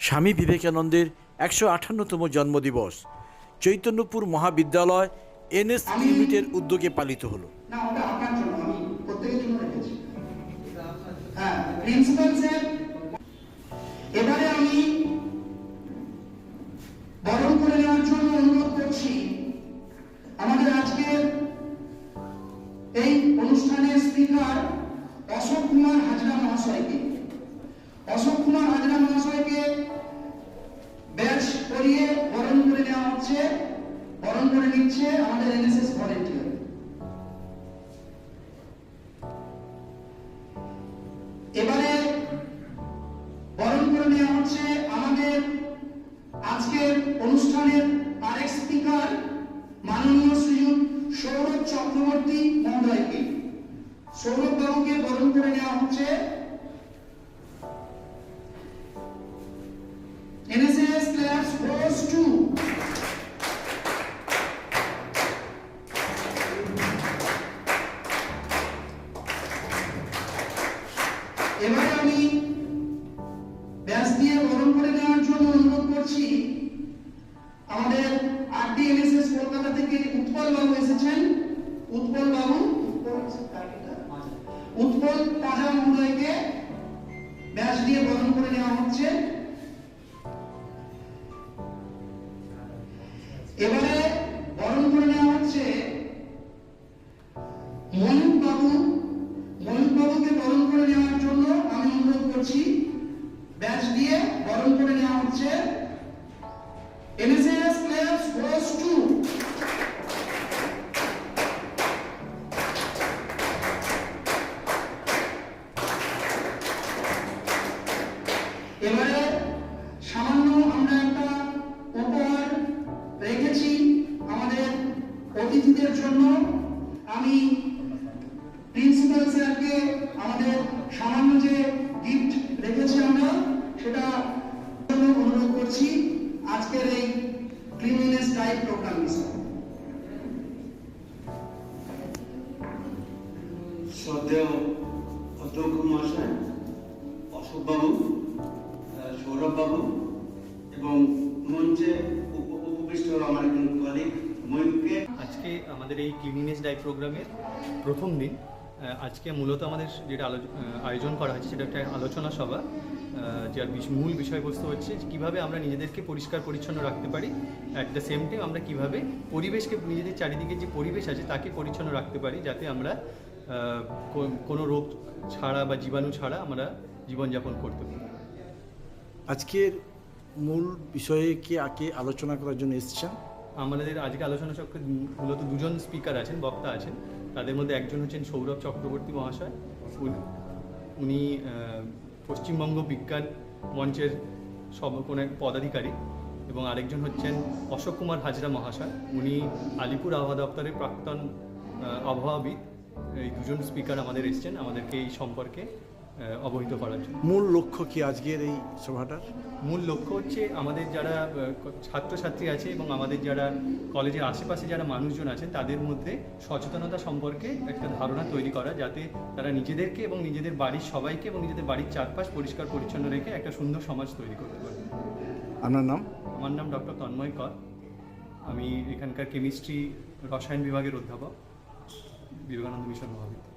স্বামী বিবেকানন্দের একশো আটান্নতম জন্মদিবস। চৈতন্যপুর মহাবিদ্যালয় এনএস লিমিটের উদ্যোগে পালিত হলো। হ্যাঁ প্রিন্সিপাল স্যার এবারে আমি বরণ করে নেওয়ার জন্য অনুরোধ করছি। আমাদের আজকের এই অনুষ্ঠানের স্পিকার অশোক কুমার হাজরা মহাশয়কে। অশোক কুমার হাজরা মহাশয়কে নিচ্ছে আমাদের এনএসএস ভলেন্টিয়ার এবারে বরণ করে নেওয়া হচ্ছে আমাদের আজকের অনুষ্ঠানের আরেক স্পিকার মাননীয় শ্রীযুত সৌরভ চক্রবর্তী মহোদয়কে। সৌরভ বাবুকে বরণ করে নেওয়া হচ্ছে। এনএসএস ক্লাস ফোর্স টু এবারে আমি ব্যাস দিয়ে বরণ করে নেওয়ার জন্য অনুরোধ করছি। আমাদের আরডি এনএসএস কলকাতা থেকে উৎপল বাবু এসেছেন। উৎপল বাবু, উৎপল পাজা মহোদয়কে ব্যাস দিয়ে বরণ করে নেওয়া ব্যাচ দিয়ে বরণ করে নেওয়া হচ্ছে এনএসএস প্লেয়ার্স ফোর্স টু সামান্য আমরা একটা রেখেছি আমাদের জন্য। আমি প্রিন্সিপাল স্যারকে আমাদের সামান্য যে গিফট রেখেছি আমরা করছি আজকের এই ক্লিনলিনেস টাইপ প্রোগ্রাম বিষয়ে শ্রদ্ধেয় অধ্যক্ষ মহাশয় অশোকবাবু সৌরভবাবু এবং মঞ্চে উপ- উপবিষ্ট আমার একজন কলিগ ময়ূরকে। আজকে আমাদের এই ক্লিনিনেস ডাই প্রোগ্রামের প্রথম দিন। আজকে মূলত আমাদের যেটা আয়োজন করা হয়েছে সেটা একটা আলোচনা সভা যার মূল বিষয়বস্তু হচ্ছে কীভাবে আমরা নিজেদেরকে পরিষ্কার পরিচ্ছন্ন রাখতে পারি অ্যাট দ্য সেম টাইম আমরা কীভাবে পরিবেশকে, নিজেদের চারিদিকে যে পরিবেশ আছে তাকে পরিচ্ছন্ন রাখতে পারি যাতে আমরা কোনো রোগ ছাড়া বা জীবাণু ছাড়া আমরা জীবনযাপন করতে পারি। আজকের মূল বিষয়ে কি আগে আলোচনা করার জন্য এসেছেন? আমাদের আজকে আলোচনা চক্রে মূলত দুজন স্পিকার আছেন, বক্তা আছেন। তাদের মধ্যে একজন হচ্ছেন সৌরভ চক্রবর্তী মহাশয়। উনি- পশ্চিমবঙ্গ বিজ্ঞান মঞ্চের সব কোনো এক পদাধিকারী এবং আরেকজন হচ্ছেন অশোক কুমার হাজরা মহাশয়। উনি আলিপুর আবহাওয়া দপ্তরের প্রাক্তন আবহাওয়াবিদ। এই দুজন স্পিকার আমাদের এসছেন আমাদেরকে এই সম্পর্কে অবহিত করার জন্য। মূল লক্ষ্য কি আজকের এই সভাটার? মূল লক্ষ্য হচ্ছে আমাদের যারা ছাত্রছাত্রী আছে এবং আমাদের যারা কলেজের আশেপাশে যারা মানুষজন আছেন তাদের মধ্যে সচেতনতা সম্পর্কে একটা ধারণা তৈরি করা যাতে তারা নিজেদেরকে এবং নিজেদের বাড়ির সবাইকে এবং নিজেদের বাড়ির চারপাশ পরিষ্কার পরিচ্ছন্ন রেখে একটা সুন্দর সমাজ তৈরি করতে পারে। আপনার নাম? আমার নাম ডক্টর তন্ময় কর। আমি এখানকার কেমিস্ট্রি রসায়ন বিভাগের অধ্যাপক বিবেকানন্দ মিশন মহাবিদ্যালয়।